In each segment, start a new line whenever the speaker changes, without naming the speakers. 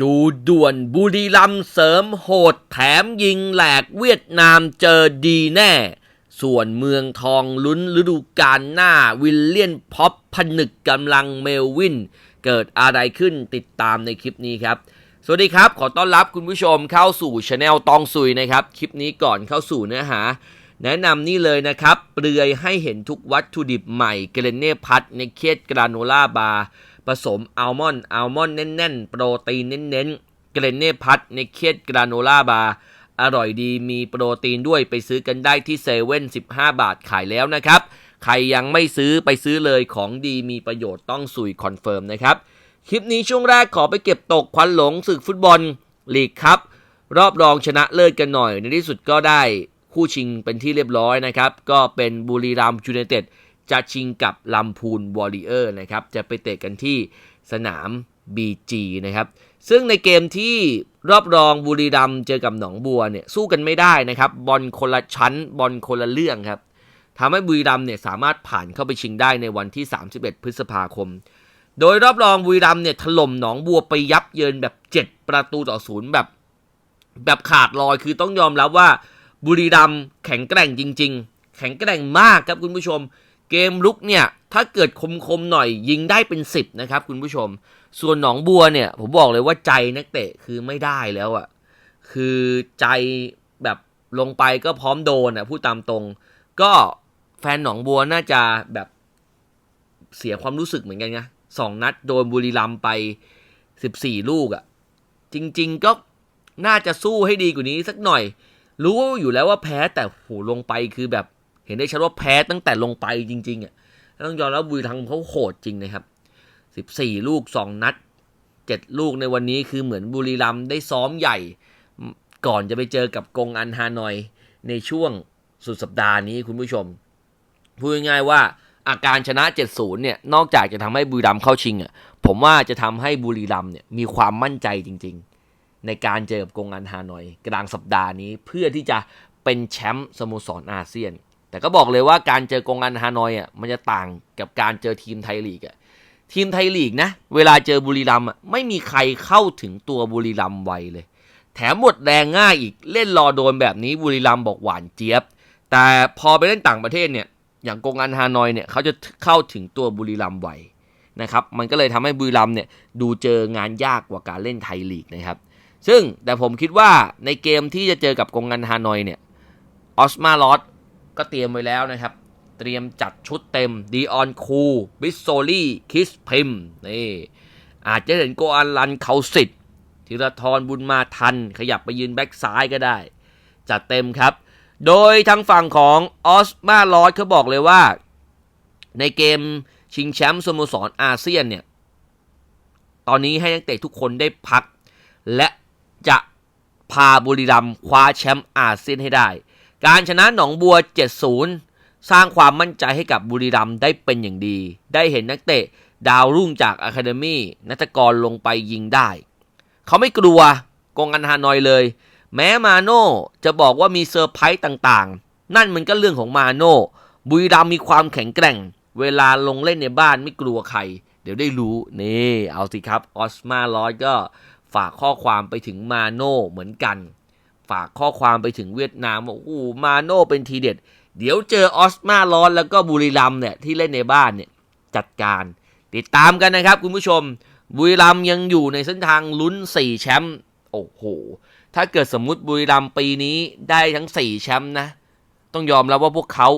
ดูด่วนบุรีรัมเสริมโหดแถมยิงแหลกเวียดนามเจอดีแน่ ส่วนเมืองทองลุ้นฤดูกาลหน้าวิลเลียนพ็อปผนึกกำลังเมลวิน เกิดอะไรขึ้นติดตามในคลิปนี้ครับ สวัสดีครับ ขอต้อนรับคุณผู้ชมเข้าสู่ช anel ตองซุยนะครับ คลิปนี้ก่อนเข้าสู่เนื้อหา แนะนำนี่เลยนะครับ เปลือยให้เห็นทุกวัตถุดิบใหม่ เกรเน่พัทในเคสกราโนล่าบาร์ผสมอัลมอนด์อัลมอนด์แน่นๆ โปรตีนเน้นๆ เกรเน่พัทในเคสกราโนล่าบาร์อร่อยดีมีโปรตีนด้วยไปซื้อกันได้ที่เซเว่น15 บาทขายแล้วนะครับ ใครยังไม่ซื้อไปซื้อเลยของดีมีประโยชน์ต้องสุยคอนเฟิร์มนะครับ คลิปนี้ช่วงแรกขอไปเก็บตกควันหลงศึกฟุตบอลลีกครับ รอบรองชนะเลิศกันหน่อยในที่สุดก็ได้ คู่ชิงเป็นที่เรียบร้อยนะครับ ก็เป็นบุรีรัมย์ยูไนเต็ดจะชิงกับลำพูนวอริเออร์นะครับ จะไปเตะกันที่สนาม BG นะครับ ซึ่งในเกมที่รอบรองบุรีรัมย์เจอกับหนองบัวเนี่ยสู้กันไม่ได้นะครับ บอลคนละชั้นบอลคนละเรื่องครับทำให้บุรีรัมย์เนี่ยสามารถผ่านเข้าไปชิงได้ในวันที่ 31 พฤษภาคม โดยรอบรองบุรีรัมย์เนี่ยถล่มหนองบัวไปยับเยินแบบ 7 ประตูต่อศูนย์แบบ แบบขาดลอยคือต้องยอมรับว่า บุรีรัมย์แข็งแกร่งจริง ๆ แข็งแกร่งมากครับคุณผู้ชม เกมลุกเนี่ยถ้าเกิดคมๆหน่อยยิงได้เป็น 10 นะครับคุณผู้ชม ส่วนหนองบัวเนี่ยผมบอกเลยว่าใจนักเตะคือไม่ได้แล้วอะ่ะคือใจแบบลงไปก็พร้อมโดนอะพูดตามตรง ก็แฟนหนองบัวน่าจะแบบเสียความรู้สึกเหมือนกันไงสองนัดโดนบุรีรัมไปสิบสี่ลูกอะ่ะ จริง ๆ ก็น่าจะสู้ให้ดีกว่านี้สักหน่อย รู้อยู่แล้วว่าแพ้แต่โหลงไปคือแบบ เห็นได้ชัดว่าแพ้ตั้งแต่ลงไปจริงๆอะต้องยอมรับบุรีรัมย์เขาโหดจริงนะครับสิบสี่ลูกสองนัดเจ็ดลูกในวันนี้คือเหมือนบุรีรัมย์ได้ซ้อมใหญ่ ก่อนจะไปเจอกับกงอันฮานอยในช่วงสุดสัปดาห์นี้คุณผู้ชม พูดง่ายๆว่าอาการชนะ 7-0 เนี่ย นอกจากจะทำให้บุรีรัมย์เข้าชิงอะ ผมว่าจะทำให้บุรีรัมย์เนี่ยมีความมั่นใจจริง ๆ ในการเจอกับกงอันฮานอย กลางสัปดาห์นี้เพื่อที่จะเป็นแชมป์สโมสรอาเซียน แต่ก็บอกเลยว่าการเจอกงอันฮานอยอะมันจะต่างกับการเจอทีมไทยลีกอะทีมไทยลีกนะเวลาเจอบุรีรัมย์ไม่มีใครเข้าถึงตัวบุรีรัมย์ไวเลย แถมหมดแรงง่ายอีกเล่นรอโดนแบบนี้บุรีรัมย์บอกหวานเจี๊ยบ แต่พอไปเล่นต่างประเทศเนี่ยอย่างกงอันฮานอยเนี่ยเขาจะเข้าถึงตัวบุรีรัมย์ไวนะครับมันก็เลยทำให้บุรีรัมย์เนี่ยดูเจองานยากกว่าการเล่นไทยลีกนะครับ ซึ่งแต่ผมคิดว่าในเกมที่จะเจอกับกงอันฮานอยเนี่ยออสมาลอสก็เตรียมไว้แล้วนะครับ เตรียมจัดชุดเต็มดีออนคูบิสโซลี่คิสพิมนี่อาจจะเห็นโกอันลันเขาสิทธิ์ธีรทรบุญมาทัน ขยับไปยืนแบ็กซ้ายก็ได้ จัดเต็มครับ โดยทางฝั่งของออสมาลอสเขาบอกเลยว่า ในเกมชิงแชมป์สโมสรอาเซียนเนี่ย ตอนนี้ให้นักเตะทุกคนได้พัก และ จะพาบุรีรัมย์คว้าแชมป์อาเซียนให้ได้ การชนะหนองบัว 7-0 สร้างความมั่นใจให้กับบุรีรัมย์ได้เป็นอย่างดี ได้เห็นนักเตะดาวรุ่งจากอะคาเดมี่นัตกรลงไปยิงได้ เขาไม่กลัวกงอันฮานอยเลย แม้มาโน่จะบอกว่ามีเซอร์ไพรส์ต่างๆ นั่นมันก็เรื่องของมาโน่บุรีรัมย์มีความแข็งแกร่ง เวลาลงเล่นในบ้านไม่กลัวใคร เดี๋ยวได้รู้ นี่ เอาสิครับ ออสมาลอสก็ ฝากข้อความไปถึงมาโน่เหมือนกัน ฝากข้อความไปถึงเวียดนามว่าโอ้มาโน่เป็นทีเด็ด เดี๋ยวเจอออสมาลอสแล้วก็บุรีรัมเนี่ยที่เล่นในบ้านเนี่ยจัดการ ติดตามกันนะครับคุณผู้ชม บุรีรัมยังอยู่ในเส้นทางลุ้น 4 แชมป์โอ้โห ถ้าเกิดสมมุติบุรีรัมปีนี้ได้ทั้ง 4 แชมป์นะ ต้องยอมรับว่าพวกเขา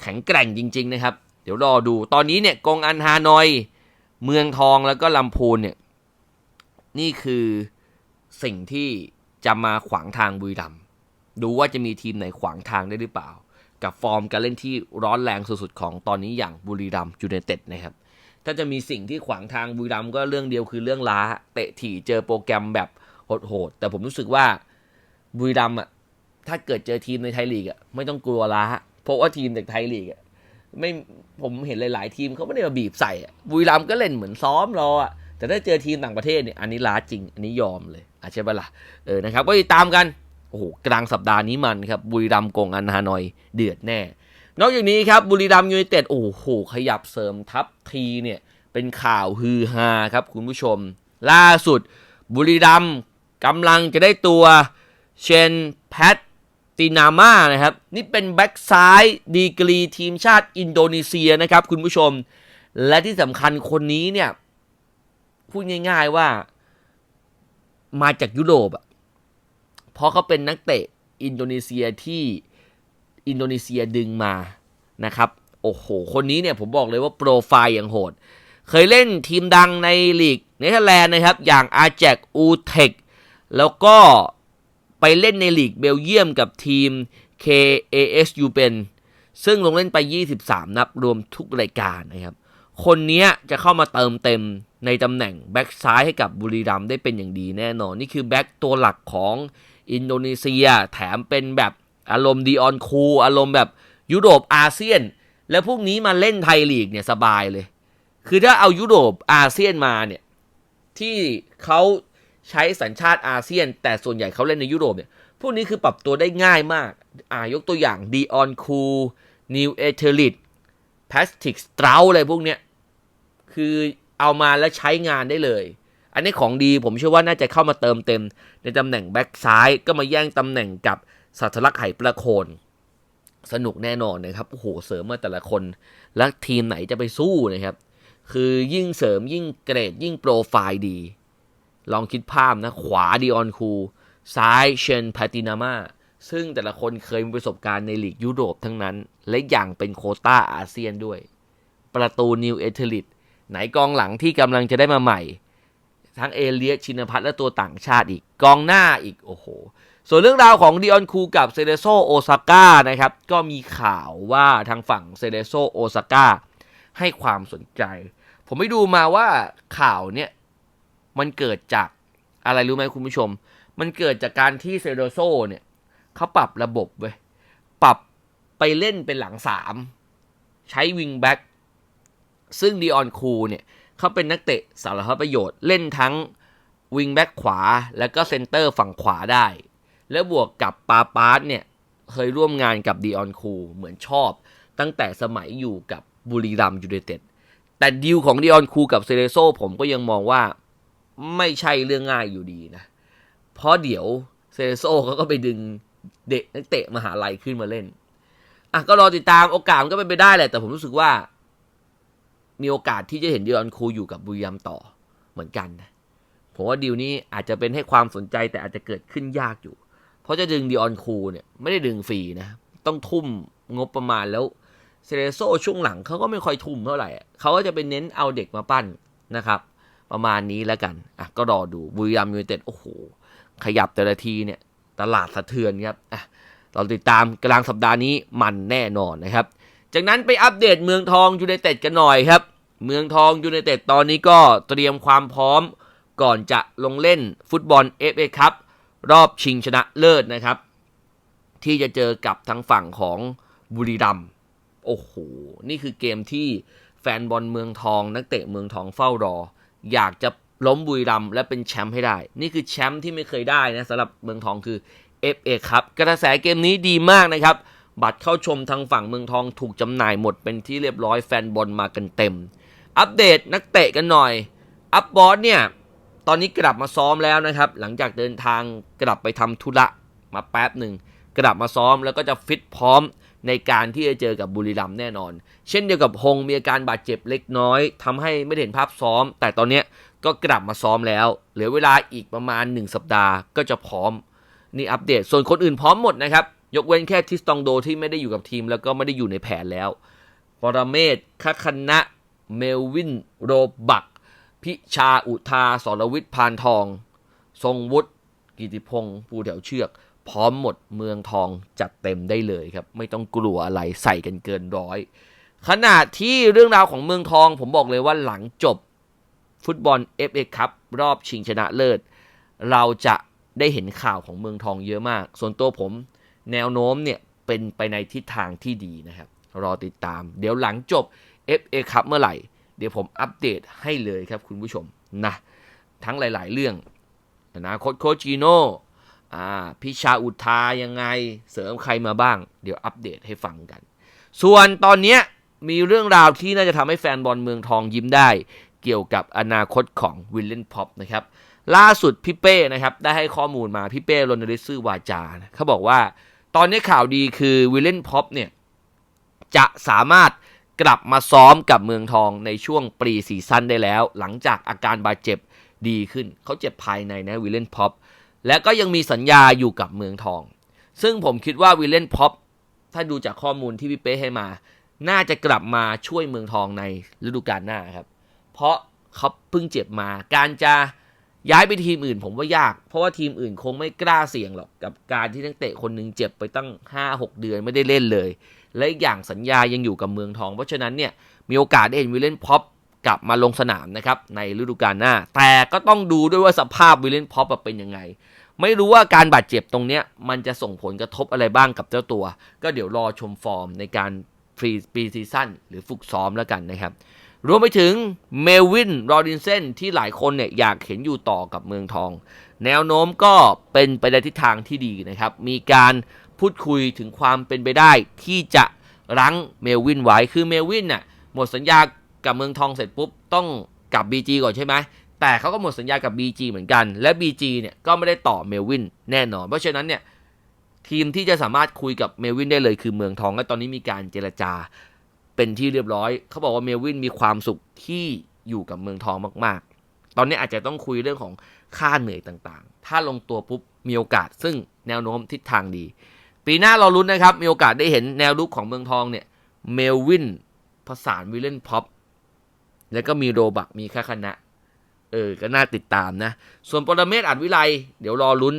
แข็งแกร่งจริง ๆ นะครับ เดี๋ยวรอดูตอนนี้เนี่ยกองอันฮานอย เมืองทองแล้วก็ลำพูนเนี่ย นี่คือสิ่งที่จะมาขวางทางบุรีรัมดูว่าจะมีทีมไหนขวางทางได้หรือเปล่า กับฟอร์มการเล่นที่ร้อนแรงสุดๆของตอนนี้อย่างบุรีรัมยูไนเต็ดนะครับ ถ้าจะมีสิ่งที่ขวางทางบุรีรัมก็เรื่องเดียวคือเรื่องล้า เตะถี่เจอโปรแกรมแบบโหดๆแต่ผมรู้สึกว่าบุรีรัมอะถ้าเกิดเจอทีมในไทยลีกอะไม่ต้องกลัวล้าเพราะว่าทีมจากไทยลีกอะไม่ผมเห็นหลาย ๆ ทีมเขาไม่ได้มาบีบใส่อะบุรีรัมก็เล่นเหมือนซ้อมรออะ แต่ถ้าเจอทีมต่างประเทศเนี่ยอันนี้ล้าจริง อันนี้ยอมเลยอะใช่ปะล่ะเออนะครับ ก็ติดตามกัน โอ้โห กลางสัปดาห์นี้มันครับ บุรีรัมย์โกงอันฮานอยเดือดแน่ นอกจากนี้ครับ บุรีรัมย์ยูไนเต็ด โอ้โห ขยับเสริมทัพทีเนี่ย เป็นข่าวฮือฮาครับคุณผู้ชม ล่าสุด บุรีรัมย์กำลังจะได้ตัวเชนแพตตินาม่านะครับ นี่เป็นแบ็กซ้ายดีกรีทีมชาติอินโดนีเซียนะครับคุณผู้ชม และที่สำคัญคนนี้เนี่ย พูดง่าย ๆว่า มาจากยุโรปอะเพราะเขาเป็นนักเตะอินโดนีเซียที่อินโดนีเซียดึงมานะครับ โอ้โห คนนี้เนี่ยผมบอกเลยว่าโปรไฟล์อย่างโหด เคยเล่นทีมดังในลีกเนเธอร์แลนด์นะครับ อย่างอาแจกอูเทคแล้วก็ไปเล่นในลีกเบลเยียมกับทีม KASU เป็น ซึ่งลงเล่นไป 23 นัดรวมทุกรายการนะครับ คนนี้จะเข้ามาเติมเต็ม ในตำแหน่งแบ็กซ้ายให้กับบุรีรัมย์ได้เป็นอย่างดีแน่นอน นี่คือแบ็กตัวหลักของอินโดนีเซีย แถมเป็นแบบอารมณ์ดีออนคูอารมณ์แบบยุโรปอาเซียน แล้วพวกนี้มาเล่นไทยลีกเนี่ยสบายเลย คือถ้าเอายุโรปอาเซียนมาเนี่ยที่เขาใช้สัญชาติอาเซียน แต่ส่วนใหญ่เขาเล่นในยุโรปเนี่ยพวกนี้คือปรับตัวได้ง่ายมากอ่ายกตัวอย่างดีออนคูนิวเอเทลิตแพสติกสตราอะไรพวกเนี้ยคือ เอามาแล้วใช้งานได้เลย อันนี้ของดีผมเชื่อว่าน่าจะเข้ามาเติมเต็ม ในตำแหน่งแบ็กซ้ายก็มาแย่งตำแหน่งกับสัทลักษ์ไหประโคนสนุกแน่นอนนะครับโอ้โหเสริมมาแต่ละคนแล้วทีมไหนจะไปสู้นะครับ คือยิ่งเสริมยิ่งเกรดยิ่งโปรไฟล์ดี ลองคิดภาพนะ ขวาดีออนคูซ้ายเชนพาตินาม่าซึ่งแต่ละคนเคยมีประสบการณ์ในลีกยุโรปทั้งนั้น และอย่างเป็นโคต้าอาเซียนด้วย ประตูนิวเอเทลิต ไหนกองหลังที่กำลังจะได้มาใหม่ ทั้งเอเลียชินพัทและตัวต่างชาติอีกกองหน้าอีกโอ้โห ส่วนเรื่องราวของดิออนคูกับเซเดโซโอซาก้านะครับ ก็มีข่าวว่าทางฝั่งเซเดโซโอซาก้าให้ความสนใจ ผมไปดูมาว่าข่าวเนี่ยมันเกิดจากอะไรรู้ไหมคุณผู้ชม มันเกิดจากการที่เซเดโซเนี่ยเขาปรับระบบเว้ยปรับไปเล่นเป็นหลังสามใช้วิงแบ็ก ซึ่งดิออนคูเนี่ยเขาเป็นนักเตะสารพัดประโยชน์เล่นทั้งวิงแบ็กขวา แล้วก็เซนเตอร์ฝั่งขวาได้ แล้วบวกกับปาปาร์ตเนี่ยเคยร่วมงานกับดีออนคูเหมือนชอบ ตั้งแต่สมัยอยู่กับบุรีรัมยูไนเต็ดแต่ดีลของดีออนคูกับเซเลโซผมก็ยังมองว่าไม่ใช่เรื่องง่ายอยู่ดีนะ เพราะเดี๋ยวเซเลโซเขาก็ไปดึงเด็กนักเตะมหาลัยขึ้นมาเล่นอะก็รอติดตามโอกาสก็เป็นไปได้แหละแต่ผมรู้สึกว่า มีโอกาสที่จะเห็นดีออนคูอยู่กับบุรีรัมต่อเหมือนกันนะผมว่าดีลนี้อาจจะเป็นให้ความสนใจแต่อาจจะเกิดขึ้นยากอยู่ เพราะจะดึงดีออนคูเนี่ยไม่ได้ดึงฟรีนะ ต้องทุ่มงบประมาณแล้วเซเลโซช่วงหลังเขาก็ไม่ค่อยทุ่มเท่าไหร่เขาก็จะเป็นเน้นเอาเด็กมาปั้นนะครับ ประมาณนี้แล้วกันอะก็รอดูบุรีรัมย์ยูไนเต็ดโอ้โห ขยับแต่ละทีเนี่ย ตลาดสะเทือนครับอะเราติดตามกลางสัปดาห์นี้มันแน่นอนนะครับ จากนั้นไปอัปเดตเมืองทองยูไนเต็ดกันหน่อยครับ เมืองทองยูไนเต็ดตอนนี้ก็เตรียมความพร้อมก่อนจะลงเล่นฟุตบอล FA ครับรอบชิงชนะเลิศนะครับ ที่จะเจอกับทางฝั่งของบุรีรัมโอ้โห นี่คือเกมที่แฟนบอลเมืองทอง นักเตะเมืองทองเฝ้ารอ อยากจะล้มบุรีรัมและเป็นแชมป์ให้ได้ นี่คือแชมป์ที่ไม่เคยได้นะสำหรับเมืองทองคือ FA ครับกระแสเกมนี้ดีมากนะครับ บัตรเข้าชมทางฝั่งเมืองทองถูกจำหน่ายหมดเป็นที่เรียบร้อยแฟนบอลมากันเต็ม อัปเดตนักเตะกันหน่อย อัพบอสเนี่ย ตอนนี้กลับมาซ้อมแล้วนะครับ หลังจากเดินทางกลับไปทำธุระมาแป๊บหนึ่ง กลับมาซ้อมแล้วก็จะฟิตพร้อมในการที่จะเจอกับบุรีรัมย์แน่นอน เช่นเดียวกับฮงมีอาการบาดเจ็บเล็กน้อยทำให้ไม่เห็นภาพซ้อม แต่ตอนนี้ก็กลับมาซ้อมแล้ว เหลือเวลาอีกประมาณ 1 สัปดาห์ก็จะพร้อม นี่อัปเดต ส่วนคนอื่นพร้อมหมดนะครับ ยกเว้นแค่ทิสตองโดที่ไม่ได้อยู่กับทีมแล้วก็ไม่ได้อยู่ในแผนแล้วปรเมศคคณะ เมลวิน โรบัก พิชาอุทา สรวิทย์พานทอง ทรงวุฒิกิติพงศ์ปูแถวเชือก พร้อมหมดเมืองทองจัดเต็มได้เลยครับ ไม่ต้องกลัวอะไรใส่กันเกินร้อยขณะที่เรื่องราวของเมืองทอง ผมบอกเลยว่าหลังจบฟุตบอล FA คัพรอบชิงชนะเลิศ เราจะได้เห็นข่าวของเมืองทองเยอะมาก ส่วนตัวผม แนวโน้มเนี่ยเป็นไปในทิศทางที่ดีนะครับ รอติดตาม เดี๋ยวหลังจบ FA คัพเมื่อไหร่ เดี๋ยวผมอัปเดตให้เลยครับคุณผู้ชมนะ ทั้งหลาย ๆ เรื่องอนาคตโคชจิโน่พิชาอุทายังไงเสริมใครมาบ้าง เดี๋ยวอัปเดตให้ฟังกัน ส่วนตอนนี้มีเรื่องราวที่น่าจะทำให้แฟนบอลเมืองทองยิ้มได้ เกี่ยวกับอนาคตของวิลเลนพ็อปนะครับ ล่าสุดพี่เป้นะครับ ได้ให้ข้อมูลมาพี่เป้รนริซื่อวาจานะเขาบอกว่า ตอนนี้ข่าวดีคือวิลเลนพ็อปเนี่ย จะสามารถกลับมาซ้อมกับเมืองทองในช่วงปรีซีซั่นได้แล้ว หลังจากอาการบาดเจ็บดีขึ้น เขาเจ็บภายในนะวิลเลนพ็อปและก็ยังมีสัญญาอยู่กับเมืองทอง ซึ่งผมคิดว่าวิลเลนพ็อปถ้าดูจากข้อมูลที่พี่เป้ให้มา น่าจะกลับมาช่วยเมืองทองในฤดูกาลหน้าครับ เพราะเขาเพิ่งเจ็บมาการจะ ย้ายไปทีมอื่นผมว่ายาก เพราะว่าทีมอื่นคงไม่กล้าเสี่ยงหรอกกับการที่นักเตะคนหนึ่งเจ็บไปตั้ง 5-6 เดือนไม่ได้เล่นเลย และอีกอย่างสัญญายังอยู่กับเมืองทอง เพราะฉะนั้นเนี่ยมีโอกาสได้เห็นวิลเลนพ็อปกลับมาลงสนามนะครับในฤดูกาลหน้า แต่ก็ต้องดูด้วยว่าสภาพวิลเลนพ็อปเป็นยังไง ไม่รู้ว่าการบาดเจ็บตรงเนี้ยมันจะส่งผลกระทบอะไรบ้างกับเจ้าตัว ก็เดี๋ยวรอชมฟอร์มในการพรีปีซีซั่นหรือฝึกซ้อมแล้วกันนะครับ รวมไปถึงเมลวินโรดินเซนที่หลายคนเนี่ยอยากเห็นอยู่ต่อกับเมืองทอง แนวโน้มก็เป็นไปในทิศทางที่ดีนะครับ มีการพูดคุยถึงความเป็นไปได้ที่จะรั้งเมลวินไว้คือเมลวินน่ะหมดสัญญากับเมืองทองเสร็จปุ๊บต้องกลับ BG ก่อนใช่ไหมแต่เขาก็หมดสัญญากับ BG เหมือนกัน และ BG เนี่ยก็ไม่ได้ต่อเมลวินแน่นอน เพราะฉะนั้นเนี่ยทีมที่จะสามารถคุยกับเมลวินได้เลยคือเมืองทองและตอนนี้มีการเจรจา เป็นที่เรียบร้อย เขาบอกว่าเมลวินมีความสุขที่อยู่กับเมืองทองมาก ๆ ตอนนี้อาจจะต้องคุยเรื่องของค่าเหนื่อยต่างๆ ถ้าลงตัวปุ๊บมีโอกาส ซึ่งแนวโน้มทิศทางดี ปีหน้าเราลุ้นนะครับ มีโอกาสได้เห็นแนวรุกของเมืองทองเนี่ยเมลวินผสานวิลเลนพ็อปแล้วก็มีโรบักมีค่าคณะ เออ ก็น่าติดตามนะ ส่วนปรเมศอัดวิไลเดี๋ยวรอลุ้น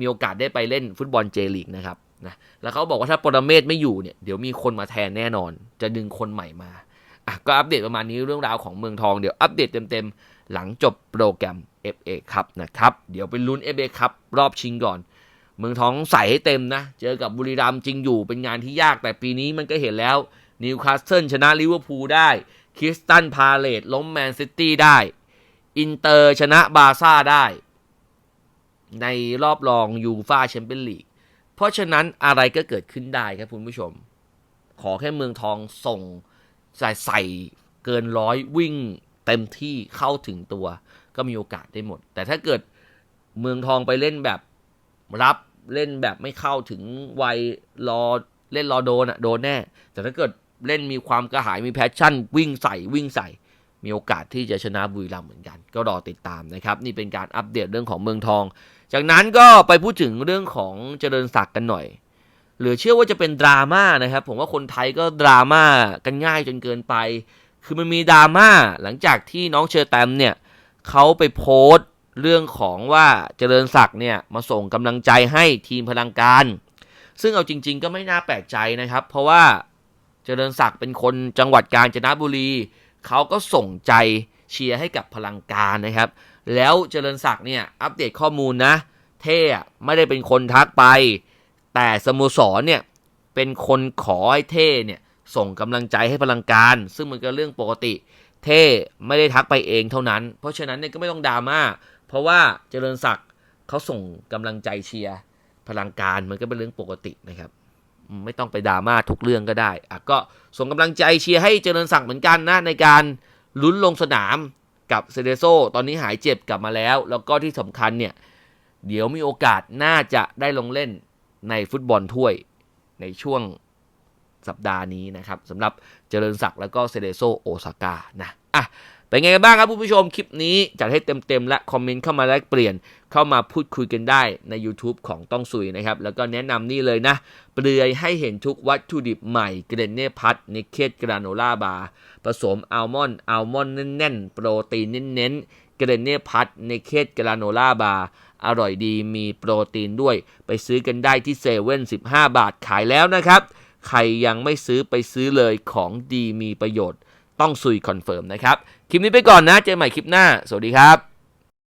มีโอกาสได้ไปเล่นฟุตบอลเจลีกนะครับ นะแล้วเขาบอกว่าถ้าปรเมศไม่อยู่เนี่ยเดี๋ยวมีคนมาแทนแน่นอน จะดึงคนใหม่มาอะก็อัปเดตประมาณนี้เรื่องราวของเมืองทองเดี๋ยวอัปเดตเต็มๆ หลังจบโปรแกรม FA ครับนะครับ เดี๋ยวไปลุ้น FA ครับรอบชิงก่อน เมืองทองใส่ให้เต็มนะ เจอกับบุรีรัมย์จริงอยู่เป็นงานที่ยากแต่ปีนี้มันก็เห็นแล้วนิวคาสเซิลชนะลิเวอร์พูลได้คริสตันพาเลตล้มแมนซิตี้ได้ อินเตอร์ชนะบาร์ซ่าได้ ในรอบรองยูฟาแชมเปี้ยนลีก เพราะฉะนั้นอะไรก็เกิดขึ้นได้ครับคุณผู้ชม ขอแค่เมืองทองส่งใส่ใส่เกินร้อยวิ่งเต็มที่เข้าถึงตัว ก็มีโอกาสได้หมด แต่ถ้าเกิดเมืองทองไปเล่นแบบรับเล่นแบบไม่เข้าถึงวัยรอเล่นรอโดนอะโดนแน่ แต่ถ้าเกิดเล่นมีความกระหายมีแพชชั่น วิ่งใส่วิ่งใส่ มีโอกาสที่จะชนะบุรีรัมย์เหมือนกัน ก็รอติดตามนะครับ นี่เป็นการอัปเดตเรื่องของเมืองทอง จากนั้นก็ไปพูดถึงเรื่องของเจริญศักดิ์กันหน่อย เหลือเชื่อว่าจะเป็นดราม่านะครับ ผมว่าคนไทยก็ดราม่ากันง่ายจนเกินไป คือมันมีดราม่าหลังจากที่น้องเชอร์แตมเนี่ยเขาไปโพสต์เรื่องของว่าเจริญศักดิ์เนี่ยมาส่งกำลังใจให้ทีมพลังการ ซึ่งเอาจริง ๆ ก็ไม่น่าแปลกใจนะครับ เพราะว่าเจริญศักดิ์เป็นคนจังหวัดกาญจนบุรีเขาก็ส่งใจเชียร์ให้กับพลังการนะครับ แล้วเจริญศักดิ์เนี่ยอัปเดตข้อมูลนะ เท่ไม่ได้เป็นคนทักไป แต่สโมสรเนี่ยเป็นคนขอให้เท่เนี่ยส่งกำลังใจให้พลังการ ซึ่งมันก็เรื่องปกติ เท่ไม่ได้ทักไปเองเท่านั้น เพราะฉะนั้นเนี่ยก็ไม่ต้องดราม่าเพราะว่าเจริญศักดิ์เขาส่งกำลังใจเชียร์พลังการมันก็เป็นเรื่องปกตินะครับไม่ต้องไปดราม่าทุกเรื่องก็ได้อะก็ส่งกำลังใจเชียร์ให้เจริญศักดิ์เหมือนกันนะในการลุ้นลงสนาม กับเซเดโซตอนนี้หายเจ็บกลับมาแล้ว แล้วก็ที่สำคัญเนี่ย เดี๋ยวมีโอกาสน่าจะได้ลงเล่นในฟุตบอลถ้วยในช่วงสัปดาห์นี้นะครับสำหรับเจริญศักดิ์แล้วก็เซเดโซโอซาก้านะอะ เป็นไงกันบ้างครับผู้ชมคลิปนี้จัดให้เต็มๆและคอมเมนต์เข้ามาแลกเปลี่ยนเข้ามาพูดคุยกันได้ใน YouTube ของต้องซุยนะครับ แล้วก็แนะนำนี่เลยนะ เปลือยให้เห็นทุกวัตถุดิบใหม่เกรนเน่พัทนิเคตกราโนล่าบาร์ผสมอัลมอนด์อัลมอนด์แน่นๆ โปรตีนเน้นๆเกรนเน่พัทนิเคตกราโนล่าบาร์อร่อยดีมีโปรตีนด้วย ไปซื้อกันได้ที่เซเว่น15 บาทขายแล้วนะครับ ใครยังไม่ซื้อไปซื้อเลยของดีมีประโยชน์ ต้องซุยคอนเฟิร์มนะครับ คลิปนี้ไปก่อนนะ เจอกันใหม่คลิปหน้า สวัสดีครับ